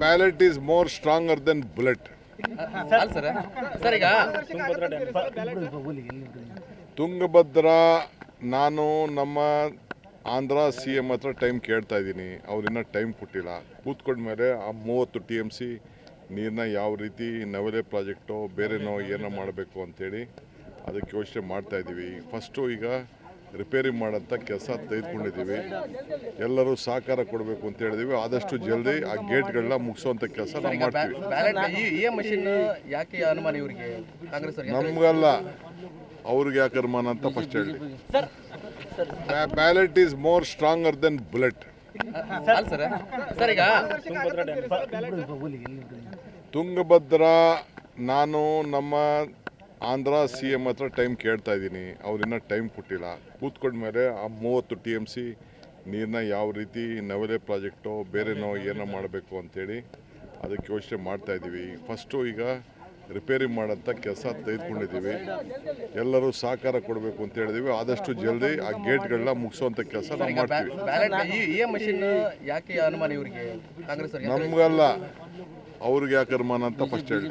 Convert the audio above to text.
Ballot is more stronger than bullet Tungabhadra ನಾನು ನಮ್ಮ Andhra C M ಹತ್ರ ಟೈಮ್ ಕೇಳ್ತಾ ಇದ್ದೀನಿ. ಅವ್ರಿನ್ನ ಟೈಮ್ ಕೊಟ್ಟಿಲ್ಲ. ಕೂತ್ಕೊಂಡ ಮೇಲೆ ಆ ಮೂವತ್ತು ಟಿ ಎಂ ಸಿ ನೀರನ್ನ ಯಾವ ರೀತಿ ನವಲೆ ಪ್ರಾಜೆಕ್ಟು ಬೇರೆನೋ ಏನೋ ಮಾಡಬೇಕು ಅಂತೇಳಿ ಅದಕ್ಕೆ ಯೋಚನೆ ಮಾಡ್ತಾ ಇದ್ದೀವಿ ಫಸ್ಟು ಈಗ ರಿಪೇರಿ ಮಾಡೋಂಥ ಕೆಲಸ ತೆಗೆದುಕೊಂಡಿದ್ದೀವಿ. ಎಲ್ಲರೂ ಸಹಕಾರ ಕೊಡಬೇಕು ಅಂತ ಹೇಳಿದೀವಿ. ಆದಷ್ಟು ಜಲ್ದಿ ಆ ಗೇಟ್ಗಳನ್ನ ಮುಗಿಸುವಂಥ ಕೆಲಸ ನಾವು ಮಾಡ್ತೀವಿ. ಬ್ಯಾಲೆಟ್ ಈ ಇ ಮಷಿನ್ ಯಾಕೆ ಅನುಮಾನ ಇವರಿಗೆ? ಕಾಂಗ್ರೆಸ್ ಅವರಿಗೆ ನಮಗಲ್ಲ. ಅವ್ರಿಗೆ ಯಾಕೆ ಅನುಮಾನ ಅಂತ ಫಸ್ಟ್ ಹೇಳಿ. Ballot is more stronger than bullet sir sir ಈಗ ತುಂಗಭದ್ರಾ ನಾನು ನಮ್ಮ ಆಂಧ್ರ ಸಿ ಎಂ ಹತ್ರ ಟೈಮ್ ಕೇಳ್ತಾ ಇದ್ದೀನಿ. ಅವ್ರಿನ್ನ ಟೈಮ್ ಕೊಟ್ಟಿಲ್ಲ. ಕೂತ್ಕೊಂಡ ಮೇಲೆ ಆ ಮೂವತ್ತು ಟಿ ಎಂ ಸಿ ನೀರನ್ನ ಯಾವ ರೀತಿ ನವಲೆ ಪ್ರಾಜೆಕ್ಟು ಬೇರೆನೋ ಏನೋ ಮಾಡಬೇಕು ಅಂಥೇಳಿ ಅದಕ್ಕೆ ಯೋಚನೆ ಮಾಡ್ತಾ ಇದ್ದೀವಿ. ಫಸ್ಟು ಈಗ ರಿಪೇರಿ ಮಾಡೋಂಥ ಕೆಲಸ ತೆಗೆದುಕೊಂಡಿದ್ದೀವಿ. ಎಲ್ಲರೂ ಸಹಕಾರ ಕೊಡಬೇಕು ಅಂತ ಹೇಳಿದೀವಿ ಆದಷ್ಟು ಜಲ್ದಿ ಆ ಗೇಟ್ಗಳನ್ನ ಮುಗಿಸುವಂಥ ಕೆಲಸ ನಾವು ಮಾಡ್ತೀವಿ. ಈ ಇ ಮಷಿನ್ ಯಾಕೆ ಅನುಮಾನ ಇವರಿಗೆ? ಕಾಂಗ್ರೆಸ್ ಅವರಿಗೆ ನಮಗಲ್ಲ. ಅವ್ರಿಗೆ ಯಾಕೆ ಅನುಮಾನ ಅಂತ ಫಸ್ಟ್ ಹೇಳಿ.